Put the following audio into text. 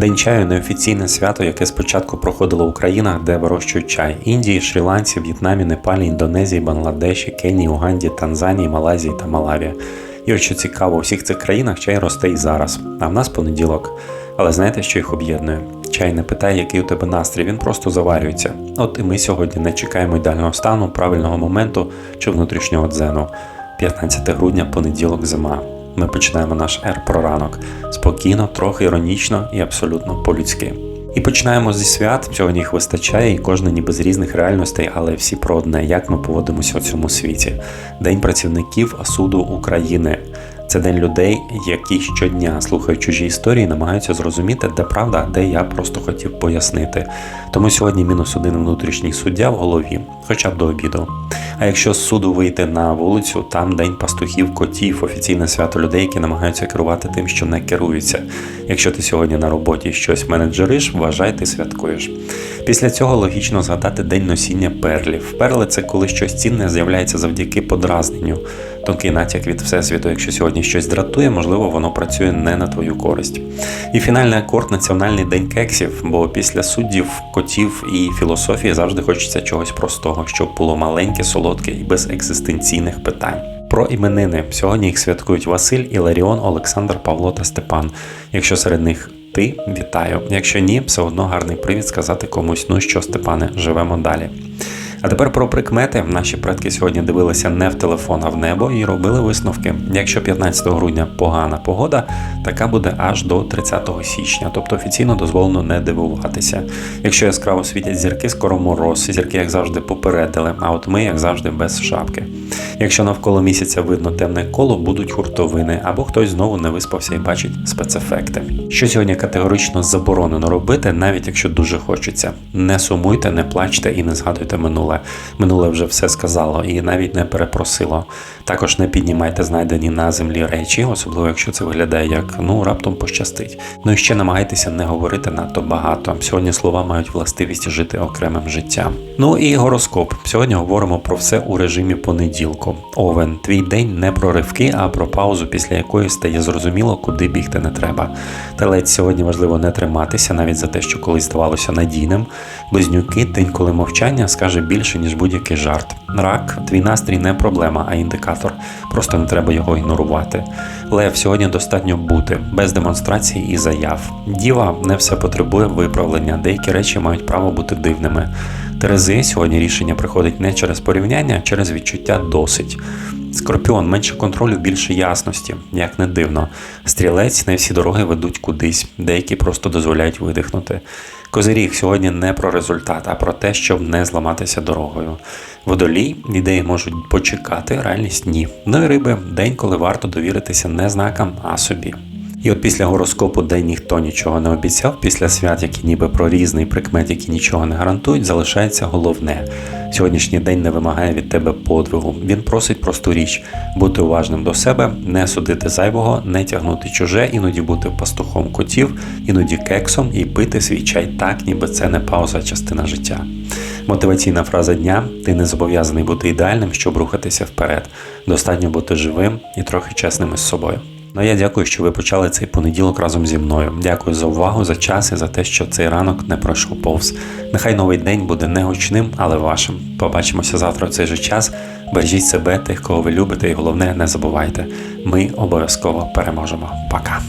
День чаю неофіційне свято, яке спочатку проходило в країнах, де вирощують чай: Індії, Шрі-Ланці, В'єтнамі, Непалі, Індонезії, Бангладеші, Кенії, Уганді, Танзанії, Малайзії та Малаві. І от що цікаво, у всіх цих країнах чай росте і зараз, а в нас понеділок. Але знаєте, що їх об'єднує? Чай не питає, який у тебе настрій, він просто заварюється. От і ми сьогодні не чекаємо ідеального стану, правильного моменту чи внутрішнього дзену. 15 грудня, понеділок, зима. Ми починаємо наш ер про ранок спокійно, трохи іронічно і абсолютно по-людськи. І починаємо зі свят. цього їх вистачає, і кожне ніби з різних реальностей, але всі про одне, як ми поводимося у цьому світі. День працівників суду України. Це день людей, які щодня слухають чужі історії, намагаються зрозуміти, де правда, а де я просто хотів пояснити. Тому сьогодні мінус один внутрішній суддя в голові, хоча б до обіду. А якщо з суду вийти на вулицю, там день пастухів, котів, офіційне свято людей, які намагаються керувати тим, що не керуються. Якщо ти сьогодні на роботі щось менеджериш, вважай, ти святкуєш. Після цього логічно згадати день носіння перлів. Перли це коли щось цінне з'являється завдяки подразненню. Тонкий натяк від всесвіту, якщо сьогодні щось дратує, можливо, воно працює не на твою користь. І фінальний акорд Національний день кексів, бо після суддів, котів і філософії завжди хочеться чогось простого, щоб було маленьке, солодке і без екзистенційних питань. Про іменини сьогодні їх святкують Василь, Іларіон, Олександр, Павло та Степан. Якщо серед них ти вітаю. Якщо ні, все одно гарний привід сказати комусь, ну що, Степане, живемо далі. А тепер про прикмети. Наші предки сьогодні дивилися не в телефон, а в небо і робили висновки. Якщо 15 грудня погана погода, така буде аж до 30 січня, тобто офіційно дозволено не дивуватися. Якщо яскраво світять зірки, скоро мороз, зірки, як завжди, попередили, а от ми, як завжди, без шапки. Якщо навколо місяця видно темне коло, будуть хуртовини, або хтось знову не виспався і бачить спецефекти. Що сьогодні категорично заборонено робити, навіть якщо дуже хочеться. Не сумуйте, не плачте і не згадуйте минуле. Минуле вже все сказало і навіть не перепросило. Також не піднімайте знайдені на землі речі, особливо якщо це виглядає як ну раптом пощастить. Ну і ще намагайтеся не говорити надто багато. Сьогодні слова мають властивість жити окремим життям. Ну і гороскоп. Сьогодні говоримо про все у режимі понеділку. Овен, твій день не про ривки, а про паузу, після якої стає зрозуміло, куди бігти не треба. Телець сьогодні важливо не триматися, навіть за те, що колись здавалося надійним. Близнюки, день, коли мовчання скаже більше, ніж будь-який жарт. Рак, твій настрій не проблема, а індикатор. Просто не треба його ігнорувати. Лев, сьогодні достатньо бути, без демонстрацій і заяв. Діва не все потребує виправлення, деякі речі мають право бути дивними. Терези сьогодні рішення приходить не через порівняння, а через відчуття досить. Скорпіон менше контролю, більше ясності, як не дивно. Стрілець не всі дороги ведуть кудись, деякі просто дозволяють видихнути. Козиріг сьогодні не про результат, а про те, щоб не зламатися дорогою. Водолій ідеї можуть почекати, реальність ні. Ну і риби день, коли варто довіритися не знакам, а собі. І от після гороскопу, де ніхто нічого не обіцяв, після свят, які ніби про різний прикмет, які нічого не гарантують, залишається головне. Сьогоднішній день не вимагає від тебе подвигу. Він просить просту річ бути уважним до себе, не судити зайвого, не тягнути чуже, іноді бути пастухом котів, іноді кексом і пити свій чай так, ніби це не пауза, а частина життя. Мотиваційна фраза дня: ти не зобов'язаний бути ідеальним, щоб рухатися вперед. Достатньо бути живим і трохи чесним із собою. Ну а я дякую, що ви почали цей понеділок разом зі мною. Дякую за увагу, за час і за те, що цей ранок не пройшов повз. Нехай новий день буде не гучним, але вашим. Побачимося завтра в цей же час. Бережіть себе, тих, кого ви любите, і головне, не забувайте. Ми обов'язково переможемо. Пока.